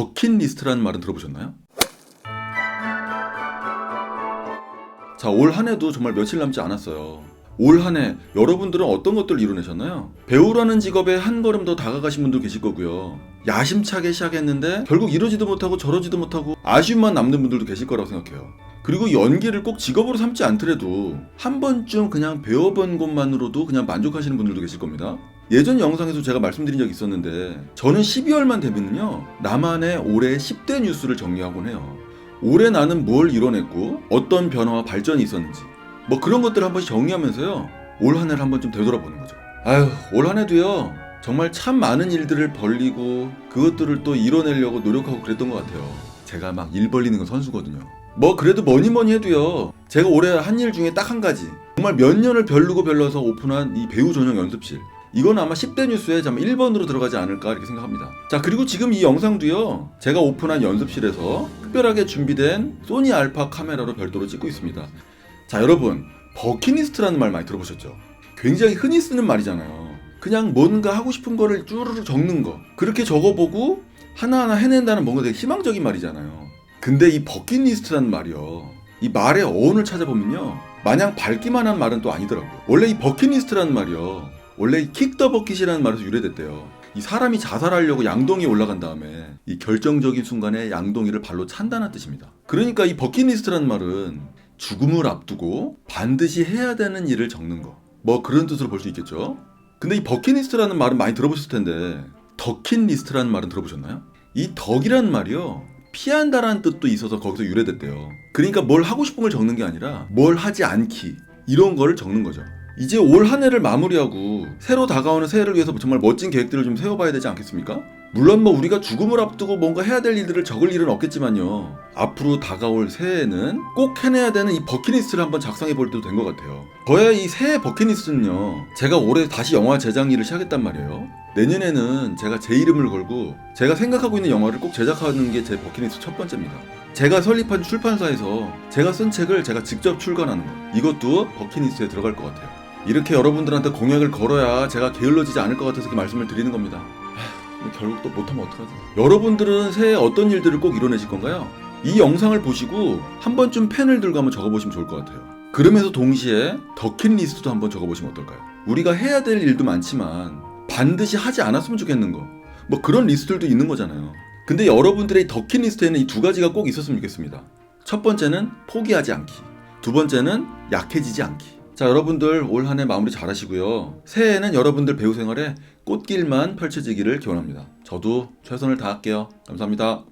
버킷리스트라는 말은 들어보셨나요? 자, 올 한 해도 정말 며칠 남지 않았어요. 올 한 해 여러분들은 어떤 것들을 이뤄내셨나요? 배우라는 직업에 한 걸음 더 다가가신 분도 계실 거고요. 야심차게 시작했는데 결국 이러지도 못하고 저러지도 못하고 아쉬움만 남는 분들도 계실 거라고 생각해요. 그리고 연기를 꼭 직업으로 삼지 않더라도 한 번쯤 그냥 배워본 것만으로도 그냥 만족하시는 분들도 계실 겁니다. 예전 영상에서 제가 말씀드린 적이 있었는데 저는 12월만 되면요 나만의 올해 10대 뉴스를 정리하곤 해요. 올해 나는 뭘 이뤄냈고 어떤 변화와 발전이 있었는지 뭐 그런 것들을 한 번씩 정리하면서요 올 한 해를 한 번쯤 되돌아보는 거죠. 아휴 올 한 해도요 정말 참 많은 일들을 벌리고 그것들을 또 이뤄내려고 노력하고 그랬던 것 같아요. 제가 막 일 벌리는 건 선수거든요. 뭐 그래도 뭐니 뭐니 해도요 제가 올해 한 일 중에 딱 한 가지 정말 몇 년을 별르고 별러서 오픈한 이 배우 전용 연습실 이건 아마 10대 뉴스에 잠 1번으로 들어가지 않을까 이렇게 생각합니다. 자, 그리고 지금 이 영상도요. 제가 오픈한 연습실에서 특별하게 준비된 소니 알파 카메라로 별도로 찍고 있습니다. 자, 여러분. 버킷리스트라는 말 많이 들어보셨죠? 굉장히 흔히 쓰는 말이잖아요. 그냥 뭔가 하고 싶은 거를 쭈르르 적는 거. 그렇게 적어보고 하나하나 해낸다는 뭔가 되게 희망적인 말이잖아요. 근데 이 버킷리스트라는 말이요. 이 말의 어원을 찾아보면요. 마냥 밝기만 한 말은 또 아니더라고요. 원래 이 버킷리스트라는 말이요. 원래 킥더 버킷이라는 말에서 유래됐대요. 이 사람이 자살하려고 양동이에 올라간 다음에 이 결정적인 순간에 양동이를 발로 찬다는 뜻입니다. 그러니까 이 버킷리스트라는 말은 죽음을 앞두고 반드시 해야 되는 일을 적는 거. 뭐 그런 뜻으로 볼 수 있겠죠. 근데 이 버킷리스트라는 말은 많이 들어보셨을 텐데 더킷리스트라는 말은 들어보셨나요? 이 덕이라는 말이요. 피한다라는 뜻도 있어서 거기서 유래됐대요. 그러니까 뭘 하고 싶은 걸 적는 게 아니라 뭘 하지 않기 이런 거를 적는 거죠. 이제 올 한 해를 마무리하고 새로 다가오는 새해를 위해서 정말 멋진 계획들을 좀 세워봐야 되지 않겠습니까? 물론 뭐 우리가 죽음을 앞두고 뭔가 해야 될 일들을 적을 일은 없겠지만요. 앞으로 다가올 새해에는 꼭 해내야 되는 이 버킷리스트를 한번 작성해 볼 때도 된 것 같아요. 저의 이 새해 버킷리스트는요. 제가 올해 다시 영화 제작 일을 시작했단 말이에요. 내년에는 제가 제 이름을 걸고 제가 생각하고 있는 영화를 꼭 제작하는 게 제 버킷리스트 첫 번째입니다. 제가 설립한 출판사에서 제가 쓴 책을 제가 직접 출간하는 거. 이것도 버킷리스트에 들어갈 것 같아요. 이렇게 여러분들한테 공약을 걸어야 제가 게을러지지 않을 것 같아서 이렇게 말씀을 드리는 겁니다. 결국 또 못하면 어떡하지? 여러분들은 새해 어떤 일들을 꼭 이뤄내실 건가요? 이 영상을 보시고 한 번쯤 펜을 들고 한번 적어보시면 좋을 것 같아요. 그러면서 동시에 더킷리스트도 한번 적어보시면 어떨까요? 우리가 해야 될 일도 많지만 반드시 하지 않았으면 좋겠는 거. 뭐 그런 리스트들도 있는 거잖아요. 근데 여러분들의 더킷리스트에는 이 두 가지가 꼭 있었으면 좋겠습니다. 첫 번째는 포기하지 않기. 두 번째는 약해지지 않기. 자, 여러분들 올 한 해 마무리 잘 하시고요. 새해에는 여러분들 배우 생활에 꽃길만 펼쳐지기를 기원합니다. 저도 최선을 다할게요. 감사합니다.